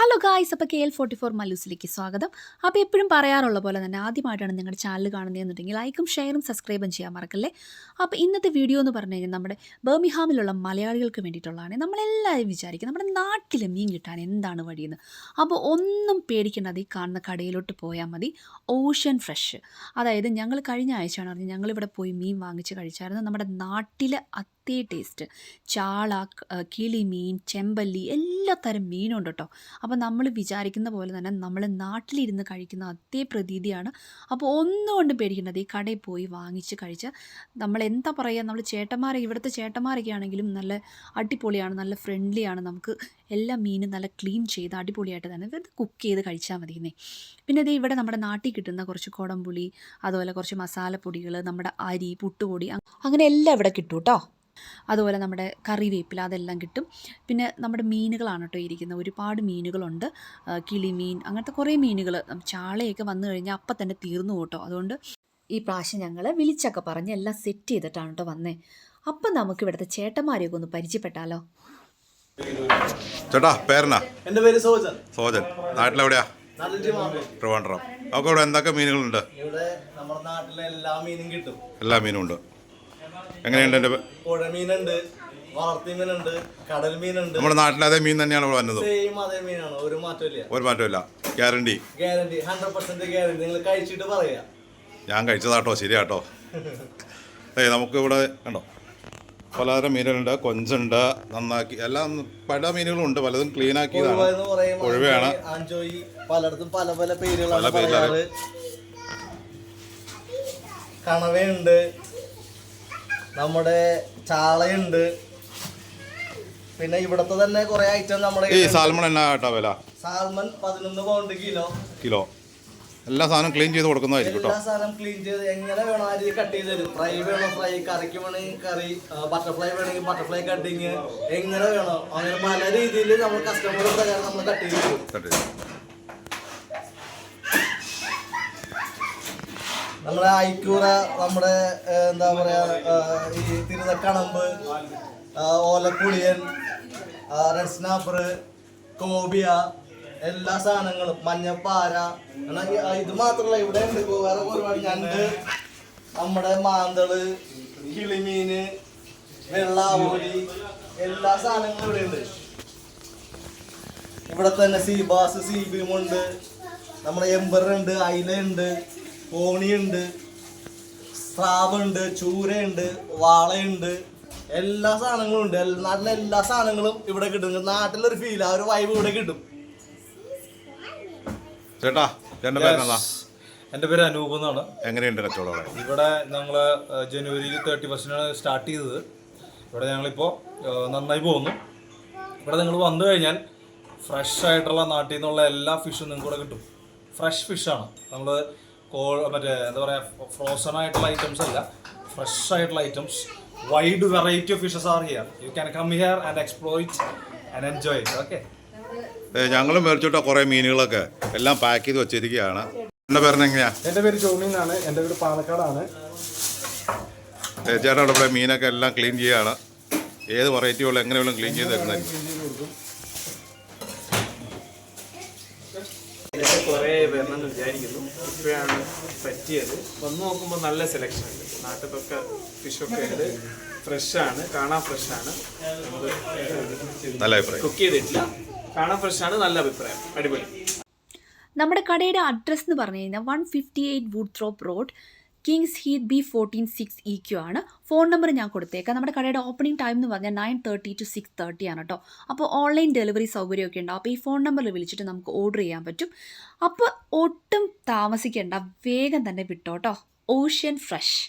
Hello guys അപ്പോൾ K L forty four മല്ലൂസിലേക്ക് സ്വാഗതം. അപ്പോൾ എപ്പോഴും പറയാറുള്ള പോലെ തന്നെ ആദ്യമായിട്ടാണ് നിങ്ങളുടെ ചാനൽ കാണുന്നതെന്നുണ്ടെങ്കിൽ ലൈക്കും ഷെയറും സബ്സ്ക്രൈബും ചെയ്യാൻ മറക്കല്ലേ? അപ്പോൾ ഇന്നത്തെ വീഡിയോ എന്ന് പറഞ്ഞു കഴിഞ്ഞാൽ നമ്മുടെ ബർമിഹാമിലുള്ള മലയാളികൾക്ക് വേണ്ടിയിട്ടുള്ളതാണ്. നമ്മളെല്ലാവരും വിചാരിക്കും നമ്മുടെ നാട്ടിലെ മീൻ കിട്ടാൻ എന്താണ് വഴിയെന്ന്. അപ്പോൾ ഒന്നും പേടിക്കേണ്ടത് ഈ കാണുന്ന കടയിലോട്ട് പോയാൽ മതി. ഓഷ്യൻ ഫ്രഷ് അതായത് ഞങ്ങൾ കഴിഞ്ഞ ആഴ്ചയാണ് പറഞ്ഞത് ഞങ്ങളിവിടെ പോയി മീൻ വാങ്ങിച്ച് കഴിച്ചായിരുന്നു. നമ്മുടെ നാട്ടിലെ അതേ ടേസ്റ്റ് ചാള കിളിമീൻ ചെമ്പല്ലി എല്ലാ തരം മീനും ഉണ്ട് കേട്ടോ അപ്പോൾ നമ്മൾ വിചാരിക്കുന്ന പോലെ തന്നെ നമ്മൾ നാട്ടിലിരുന്ന് കഴിക്കുന്ന അതേ പ്രതീതിയാണ്. അപ്പോൾ ഒന്നും കൊണ്ടും പേടിക്കേണ്ടത് ഈ കടയിൽ പോയി വാങ്ങിച്ച് കഴിച്ച് നമ്മൾ എന്താ പറയുക നമ്മൾ ചേട്ടന്മാരെ ഇവിടുത്തെ ചേട്ടന്മാരൊക്കെ ആണെങ്കിലും നല്ല അടിപൊളിയാണ് നല്ല ഫ്രണ്ട്ലിയാണ് നമുക്ക് എല്ലാ മീനും നല്ല ക്ലീൻ ചെയ്ത് അടിപൊളിയായിട്ട് തന്നെ വെറുതെ കുക്ക് ചെയ്ത് കഴിച്ചാൽ മതിയെന്നേ. പിന്നെ ഇത് ഇവിടെ നമ്മുടെ നാട്ടിൽ കിട്ടുന്ന കുറച്ച് കുടംപുളി അതുപോലെ കുറച്ച് മസാലപ്പൊടികൾ നമ്മുടെ അരി പുട്ടുപൊടി അങ്ങനെ എല്ലാം ഇവിടെ കിട്ടും കേട്ടോ അതുപോലെ നമ്മുടെ കറിവേപ്പില അതെല്ലാം കിട്ടും. പിന്നെ നമ്മുടെ മീനുകളാണ് കേട്ടോ ഇരിക്കുന്നത്. ഒരുപാട് മീനുകളുണ്ട്. കിളിമീൻ അങ്ങനത്തെ കുറേ മീനുകൾ ചാളയൊക്കെ വന്നു കഴിഞ്ഞാൽ അപ്പം തന്നെ തീർന്നു കേട്ടോ അതുകൊണ്ട് ഈ പ്രാവശ്യം ഞങ്ങൾ വിളിച്ചൊക്കെ പറഞ്ഞ് എല്ലാം സെറ്റ് ചെയ്തിട്ടാണ് കേട്ടോ വന്നേ. അപ്പം നമുക്ക് ഇവിടുത്തെ ചേട്ടന്മാരെയൊക്കെ ഒന്ന് പരിചയപ്പെട്ടാലോ? ചേട്ടാ പേരനാ എന്റെ പേര് സോജൻ. സോജൻ. നാട്ടിലെവിടെയാ? ട്രിവാൻഡ്രം. നമുക്ക് ഇവിടെ എന്തൊക്കെ മീനുകളുണ്ട്? ഇവിടെ നമ്മുടെ നാട്ടിലെ എല്ലാ മീനും കിട്ടും. എല്ലാ മീനും ഉണ്ട്. എങ്ങനെയുണ്ട് എന്റെ പുഴ മീനുണ്ട് വളർത്തി കടൽ മീനുണ്ട് നമ്മുടെ നാട്ടിലെ അതേ മീൻ തന്നെയാണ് ഇവിടെ വന്നത്. സെയിം അതേ മീനാണ് ഒരു മാറ്റമില്ല ഒരു മാറ്റമില്ല guarantee guarantee hundred percent guarantee നിങ്ങൾ കഴിച്ചിട്ട് പറയാ. ഞാൻ കഴിച്ചതാട്ടോ ശരിയാട്ടോ. ഏയ് നമുക്ക് ഇവിടെ കണ്ടോ? പലതരം മീനുകളുണ്ട് കൊഞ്ചുണ്ട് നന്നാക്കി എല്ലാം പല മീനുകളും ഉണ്ട് പലതും ക്ലീൻ ആക്കിയതാണ്. ഒഴിവാണ് ആഞ്ചോയി, പലയിടത്തും പല പല പേരുകളാണ് കണവേ ഉണ്ട് കണവയുണ്ട് നമ്മുടെ ചാളയുണ്ട്. പിന്നെ ഇവിടത്തെ തന്നെ കുറെ ഐറ്റം നമ്മുടെ ഈ സാൽമൺ എന്നാ കേട്ടോ വില? സാൽമൺ പതിനൊന്ന് പൗണ്ട് കിലോ. കിലോ. എല്ലാ സാധനം ക്ലീൻ ചെയ്ത് കൊടുക്കുന്നതായിരിക്കും എല്ലാ സാധനം ക്ലീൻ ചെയ്ത് എങ്ങനെ വേണോ ആ രീതി കട്ട് ചെയ്ത് തരും. ഫ്രൈ വേണോ ഫ്രൈ കറിക്ക് വേണമെങ്കിൽ കറി ബട്ടർഫ്ലൈ വേണമെങ്കിൽ ബട്ടർഫ്ലൈ കട്ടിങ് എങ്ങനെ വേണോ. അങ്ങനെ പല രീതിയിൽ നമ്മൾ കസ്റ്റമർ പ്രകാരം നമ്മൾ കട്ട് ചെയ്ത് തരും. നമ്മുടെ ഐക്കൂറ നമ്മുടെ എന്താ പറയാ ഈ തിരുതക്കണമ്പ് ഓലക്കുളിയൻ റെഡ് കോബിയ എല്ലാ സാധനങ്ങളും മഞ്ഞപ്പാര ഇത് മാത്രല്ല ഇവിടെ ഉണ്ട് വേറെ ഒരുപാട് ഞണ്ട് നമ്മുടെ മാന്തൾ കിളിമീന് വെള്ളാവോലി എല്ലാ സാധനങ്ങളും ഇവിടെ ഉണ്ട്. ഇവിടെ തന്നെ സീബാസ് സീബീമുണ്ട് നമ്മുടെ എംബറുണ്ട് അയിലുണ്ട് കോണിയുണ്ട് സ്രാവുണ്ട് ചൂരയുണ്ട് വാളയുണ്ട് എല്ലാ സാധനങ്ങളും ഉണ്ട്. നല്ല നാട്ടിലെ എല്ലാ സാധനങ്ങളും ഇവിടെ കിട്ടും. നാട്ടിലൊരു ഫീൽ ആ ഒരു വൈബ് ഇവിടെ കിട്ടും. ചേട്ടാ ചേട്ടന്റെ പേര് എന്റെ പേര് അനൂപ് എന്നാണ്. എങ്ങനെയുണ്ട് കച്ചവടം ഇവിടെ ഞങ്ങൾ ജനുവരി തേർട്ടി ഫസ്റ്റിനാണ് സ്റ്റാർട്ട് ചെയ്തത്. ഇവിടെ ഞങ്ങളിപ്പോൾ നന്നായി പോകുന്നു. ഇവിടെ നിങ്ങൾ വന്നു കഴിഞ്ഞാൽ ഫ്രഷ് ആയിട്ടുള്ള നാട്ടിൽ നിന്നുള്ള എല്ലാ ഫിഷും നിങ്ങൾക്ക് ഇവിടെ കിട്ടും. ഫ്രഷ് ഫിഷാണ് നമ്മൾ കോ മറ്റേ എന്താ പറയുക ഫ്രോസൺ ആയിട്ടുള്ള ഐറ്റംസ് അല്ല ഫ്രഷ് ആയിട്ടുള്ള items wide variety of fishes are here you can come here and exploit and enjoy it okay ഞങ്ങൾ മേടിച്ചിട്ട കുറേ മീനുകളൊക്കെ. എല്ലാം പാക്ക് ചെയ്ത് വെച്ചിരിക്കുകയാണ്. എന്റെ പേര് എങ്ങനെയാ എന്റെ പേര് ജോമി എന്നാണ് എന്റെ വീട് പാലക്കാടാണ്. ചേട്ടാ ഇവിടെ മീനൊക്കെ എല്ലാം ക്ലീൻ ചെയ്യുകയാണ് ഏത് വെറൈറ്റി ഉള്ള എങ്ങനെയുള്ള ക്ലീൻ ചെയ്ത് തരുന്നതായിരിക്കും. ഇതൊക്കെ കുറേ വരണമെന്ന് വിചാരിക്കുന്നു. ഇപ്പോഴാണ് പറ്റിയത്. വന്ന് നോക്കുമ്പോൾ നല്ല സെലക്ഷൻ ഉണ്ട്. നാട്ടിലൊക്കെ ഫിഷൊക്കെ ഉണ്ട്. ഫ്രഷാണ് കാണാൻ ഫ്രഷാണ് നമ്മൾ നല്ല അഭിപ്രായം. കുക്ക് ചെയ്തിട്ടില്ല. കാണാൻ ഫ്രഷാണ് നല്ല അഭിപ്രായം. അടിപൊളി. നമ്മുടെ കടയുടെ അഡ്രസ്സ് എന്ന് പറഞ്ഞു കഴിഞ്ഞാൽ one fifty eight Woodthorpe road Kings Heath B fourteen six E Q ആണ്. ഫോൺ നമ്പർ ഞാൻ കൊടുത്തേക്കാം. നമ്മുടെ കടയുടെ ഓപ്പണിംഗ് ടൈം എന്ന് പറഞ്ഞാൽ nine thirty to six thirty ആണ് കേട്ടോ അപ്പോൾ ഓൺലൈൻ ഡെലിവറി സൗകര്യമൊക്കെ ഉണ്ട്. അപ്പോൾ ഈ ഫോൺ നമ്പറിൽ വിളിച്ചിട്ട് നമുക്ക് ഓർഡർ ചെയ്യാൻ പറ്റും. അപ്പോൾ ഒട്ടും താമസിക്കേണ്ട. വേഗം തന്നെ വിട്ടോ കേട്ടോ ഓഷ്യൻ ഫ്രഷ്